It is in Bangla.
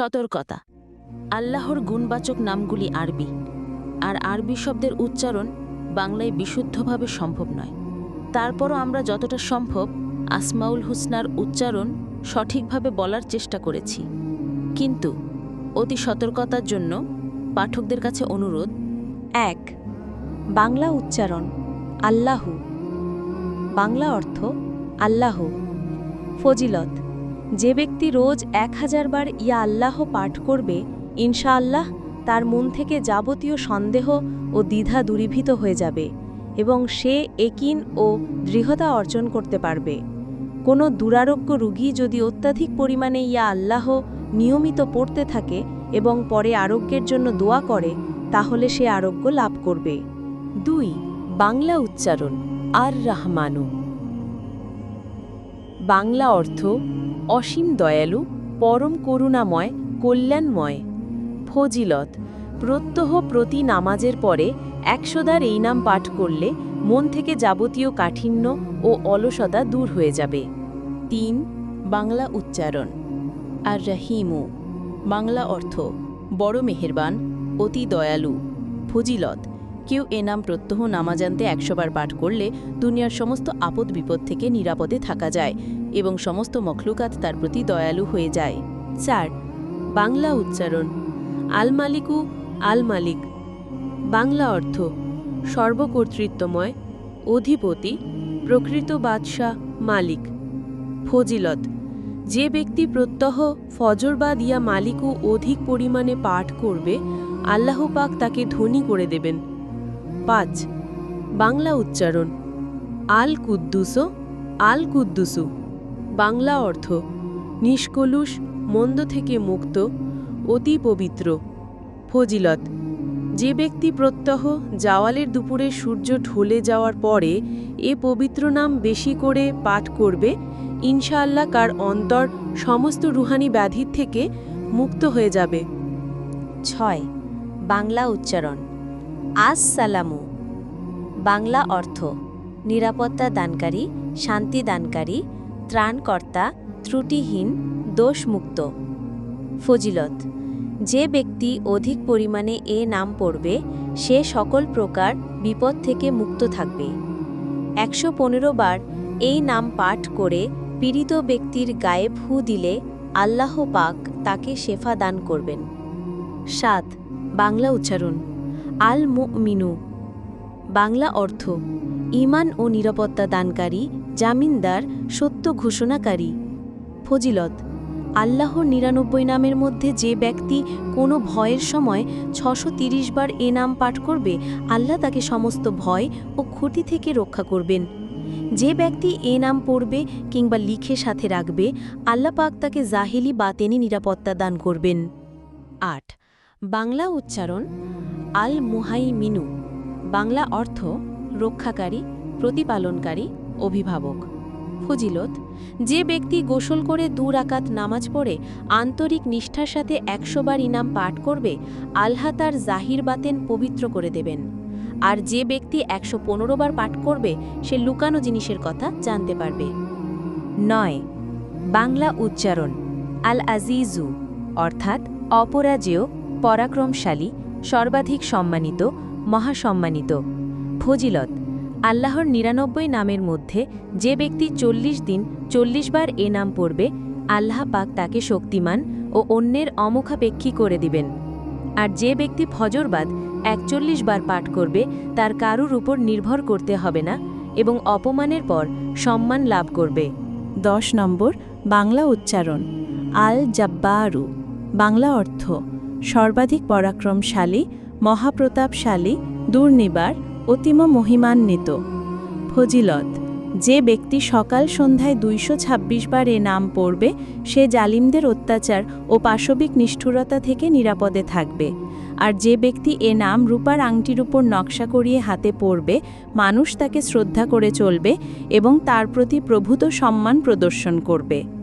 সতর্কতা। আল্লাহর গুণবাচক নামগুলি আরবি। আর আরবি শব্দের উচ্চারণ বাংলায় বিশুদ্ধভাবে সম্ভব নয়। তারপরও আমরা যতটা সম্ভব আসমাউল হুসনার উচ্চারণ সঠিকভাবে বলার চেষ্টা করেছি। কিন্তু অতি সতর্কতার জন্য পাঠকদের কাছে অনুরোধ, এক, বাংলা উচ্চারণ আল্লাহু। বাংলা অর্থ আল্লাহ। ফজিলত। যে ব্যক্তি রোজ এক হাজার বার ইয়া আল্লাহ পাঠ করবে, ইনশাআল্লাহ তার মন থেকে যাবতীয় সন্দেহ ও দ্বিধা দূরীভূত হয়ে যাবে এবং সে একিন ও দৃঢ়তা অর্জন করতে পারবে। কোনো দুরারোগ্য রুগী যদি অত্যাধিক পরিমাণে ইয়া আল্লাহ নিয়মিত পড়তে থাকে এবং পরে আরোগ্যের জন্য দোয়া করে, তাহলে সে আরোগ্য লাভ করবে। দুই, বাংলা উচ্চারণ আর রাহমানু বাংলা অর্থ অসীম দয়ালু, পরম করুণাময়, কল্যাণময়। ফজিলত, প্রত্যহ প্রতি নামাজের পরে একশোদার এই নাম পাঠ করলে মন থেকে যাবতীয় কাঠিন্য ও অলসতা দূর হয়ে যাবে। তিন, বাংলা উচ্চারণ। আর রাহিমু বাংলা অর্থ, বড় মেহেরবান, অতি দয়ালু। ফজিলত, কেউ এ নাম প্রত্যহ নামাজানতে একশোবার পাঠ করলে দুনিয়ার সমস্ত আপদ বিপদ থেকে নিরাপদে থাকা যায়। এবং সমস্ত মখলুকাত তার প্রতি দয়ালু হয়ে যায়। চার, বাংলা উচ্চারণ। আল মালিকু আল মালিক বাংলা অর্থ, সর্বকর্তৃত্বময়, অধিপতি, প্রকৃত বাদশাহ, মালিক। ফজিলত, যে ব্যক্তি প্রত্যহ ফজর বা দিয়া মালিকু অধিক পরিমাণে পাঠ করবে, আল্লাহ পাক তাকে ধনী করে দেবেন। পাঁচ, বাংলা উচ্চারণ। আল কুদ্দুসো আল কুদ্দুসু বাংলা অর্থ, নিষ্কলুষ, মন্দ থেকে মুক্ত, অতি পবিত্র। ফজিলত, যে ব্যক্তি প্রত্যহ জাওয়ালের দুপুরে সূর্য ঢলে যাওয়ার পরে এ পবিত্র নাম বেশি করে পাঠ করবে, ইনশাআল্লাহ কার অন্তর সমস্ত রুহানি ব্যাধির থেকে মুক্ত হয়ে যাবে। ছয়, বাংলা উচ্চারণ, আসসালামু, বাংলা অর্থ, নিরাপত্তা দানকারী, শান্তি দানকারী ত্রাণকর্তা ত্রুটিহীন, দোষমুক্ত। ফজিলত, যে ব্যক্তি অধিক পরিমাণে এ নাম পড়বে, সে সকল প্রকার বিপদ থেকে মুক্ত থাকবে। একশো পনেরো বার এই নাম পাঠ করে পীড়িত ব্যক্তির গায়ে ফু দিলে আল্লাহ পাক তাকে শেফা দান করবেন। সাত, বাংলা উচ্চারণ আল মিনু বাংলা অর্থ, ইমান ও নিরাপত্তা দানকারী জামিনদার, সত্য ঘোষণাকারী। ফজিলত, আল্লাহর নিরানব্বই নামের মধ্যে যে ব্যক্তি কোনো ভয়ের সময় ছশো বার এ নাম পাঠ করবে, আল্লাহ তাকে সমস্ত ভয় ও ক্ষতি থেকে রক্ষা করবেন। যে ব্যক্তি এ নাম পড়বে কিংবা লিখে সাথে রাখবে, আল্লাহ পাক তাকে জাহিলি, বাতেনি নিরাপত্তা দান করবেন। আট, বাংলা উচ্চারণ আল মুহাই মিনু বাংলা অর্থ, রক্ষাকারী, প্রতিপালনকারী অভিভাবক। ফজিলত, যে ব্যক্তি গোসল করে দু রাকাত নামাজ পড়ে আন্তরিক নিষ্ঠার সাথে একশোবার ইনাম পাঠ করবে, আল্লাহ তার জাহির বাতেন পবিত্র করে দেবেন। আর যে ব্যক্তি একশো পনেরো বার পাঠ করবে, সে লুকানো জিনিসের কথা জানতে পারবে। নয়, বাংলা উচ্চারণ আল আজিজু অর্থাৎ অপরাজেয়, পরাক্রমশালী, সর্বাধিক সম্মানিত, মহাসম্মানিত। ফজিলত আল্লাহর নিরানব্বই নামের মধ্যে যে ব্যক্তি চল্লিশ দিন চল্লিশ বার এ নাম পড়বে, আল্লাহ পাক তাকে শক্তিমান ও অন্যের অমুখাপেক্ষী করে দিবেন। আর যে ব্যক্তি ফজরবাদ একচল্লিশ বার পাঠ করবে, তার কারুর উপর নির্ভর করতে হবে না এবং অপমানের পর সম্মান লাভ করবে। দশ নম্বর, বাংলা উচ্চারণ আল জাব্বারু বাংলা অর্থ, সর্বাধিক পরাক্রমশালী, মহাপ্রতাপশালী, দুর্নিবার অতিম মহিমান্বিত। ফজিলত, যে ব্যক্তি সকাল সন্ধ্যায় দুইশো ছাব্বিশ বার এ নাম পড়বে, সে জালিমদের অত্যাচার ও পাশবিক নিষ্ঠুরতা থেকে নিরাপদে থাকবে। আর যে ব্যক্তি এ নাম রূপার আংটির উপর নকশা করিয়ে হাতে পড়বে, মানুষ তাকে শ্রদ্ধা করে চলবে এবং তার প্রতি প্রভূত সম্মান প্রদর্শন করবে।